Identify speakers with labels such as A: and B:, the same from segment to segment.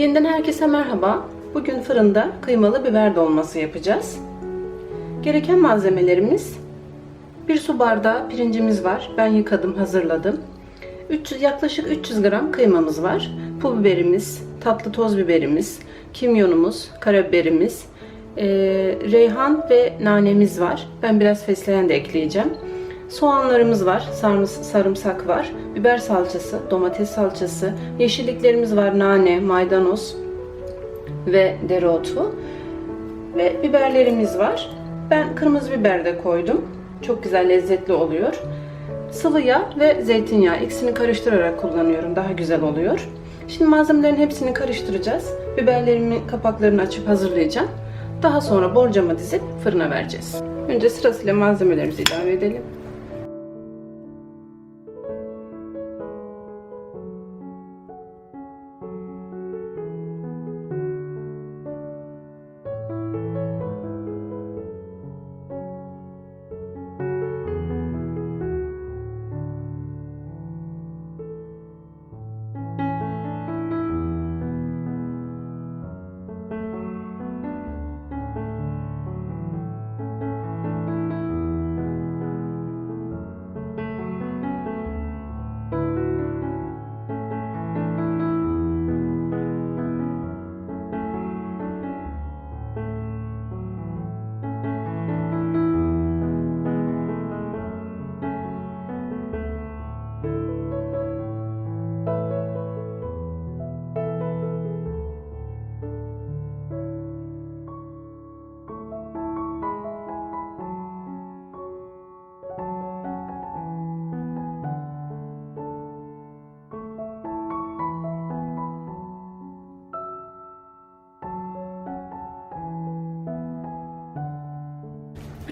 A: Yeniden herkese merhaba. Bugün fırında kıymalı biber dolması yapacağız. Gereken malzemelerimiz bir su bardağı pirincimiz var. Ben yıkadım, hazırladım. 300, yaklaşık 300 gram kıymamız var. Pul biberimiz, tatlı toz biberimiz, kimyonumuz, karabiberimiz, e, reyhan ve nanemiz var. Ben biraz fesleğen de ekleyeceğim. Soğanlarımız var, sarıms- sarımsak var, biber salçası, domates salçası, yeşilliklerimiz var, nane, maydanoz ve dereotu ve biberlerimiz var. Ben kırmızı biber de koydum. Çok güzel lezzetli oluyor. Sıvı yağ ve zeytinyağı ikisini karıştırarak kullanıyorum. Daha güzel oluyor. Şimdi malzemelerin hepsini karıştıracağız. Biberlerimin kapaklarını açıp hazırlayacağım. Daha sonra borcama dizip fırına vereceğiz. Önce sırasıyla malzemelerimizi ilave edelim.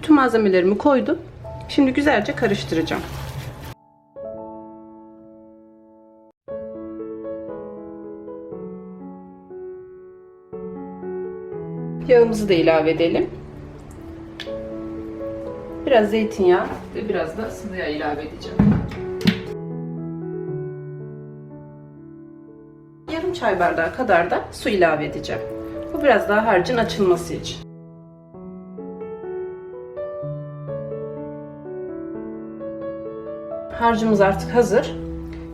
A: Bütün malzemelerimi koydum. Şimdi güzelce karıştıracağım. Yağımızı da ilave edelim. Biraz zeytinyağı ve biraz da sıvı yağ ilave edeceğim. Yarım çay bardağı kadar da su ilave edeceğim. Bu biraz daha harcın açılması için. Harcımız artık hazır.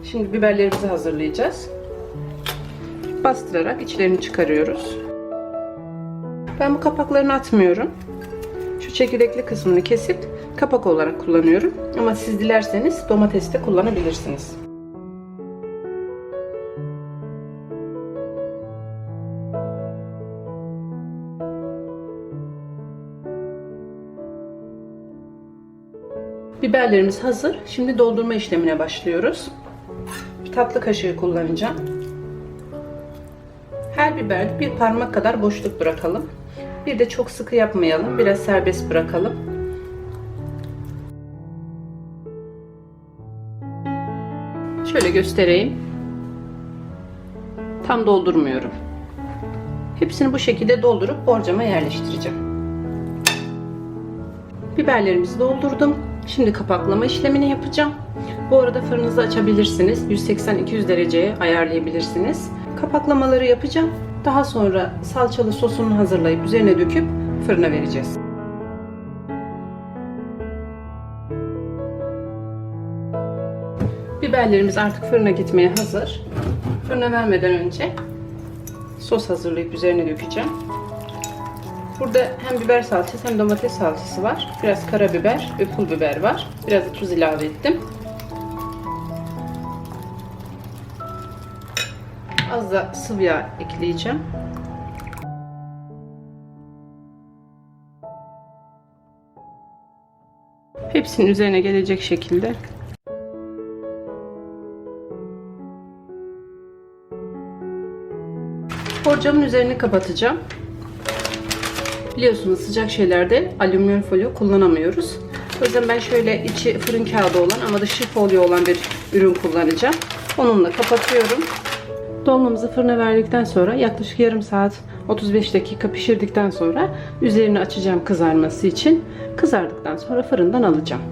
A: Şimdi biberlerimizi hazırlayacağız. Bastırarak içlerini çıkarıyoruz. Ben bu kapaklarını atmıyorum. Şu çekirdekli kısmını kesip kapak olarak kullanıyorum. Ama siz dilerseniz domates de kullanabilirsiniz. Biberlerimiz hazır. Şimdi doldurma işlemine başlıyoruz. Bir tatlı kaşığı kullanacağım. Her biberde bir parmak kadar boşluk bırakalım. Bir de çok sıkı yapmayalım. Biraz serbest bırakalım. Şöyle göstereyim. Tam doldurmuyorum. Hepsini bu şekilde doldurup borcama yerleştireceğim. Biberlerimizi doldurdum. Şimdi kapaklama işlemini yapacağım. Bu arada fırınınızı açabilirsiniz. 180-200 dereceye ayarlayabilirsiniz. Kapaklamaları yapacağım. Daha sonra salçalı sosunu hazırlayıp üzerine döküp fırına vereceğiz. Biberlerimiz artık fırına gitmeye hazır. Fırına vermeden önce sos hazırlayıp üzerine dökeceğim. Burada hem biber salçası hem domates salçası var. Biraz karabiber ve pul biber var. Biraz da tuz ilave ettim. Az da sıvı yağ ekleyeceğim. Hepsinin üzerine gelecek şekilde borcamın üzerini kapatacağım. Biliyorsunuz sıcak şeylerde alüminyum folyo kullanamıyoruz. O yüzden ben şöyle içi fırın kağıdı olan ama dışı folyo olan bir ürün kullanacağım. Onunla kapatıyorum. Dolmamızı fırına verdikten sonra yaklaşık yarım saat 35 dakika pişirdikten sonra üzerini açacağım kızarması için. Kızardıktan sonra fırından alacağım.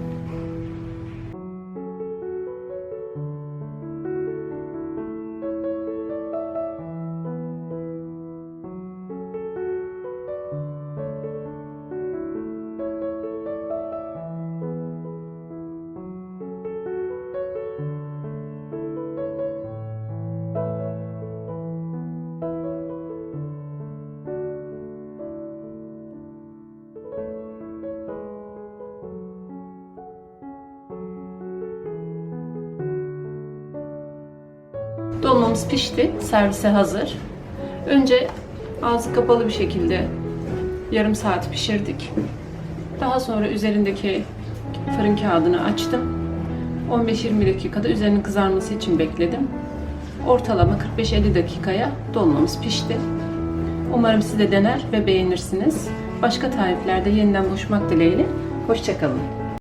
A: Dolmamız pişti. Servise hazır. Önce ağzı kapalı bir şekilde yarım saat pişirdik. Daha sonra üzerindeki fırın kağıdını açtım. 15-20 dakikada üzerinin kızarması için bekledim. Ortalama 45-50 dakikaya dolmamız pişti. Umarım siz de dener ve beğenirsiniz. Başka tariflerde yeniden buluşmak dileğiyle. Hoşçakalın.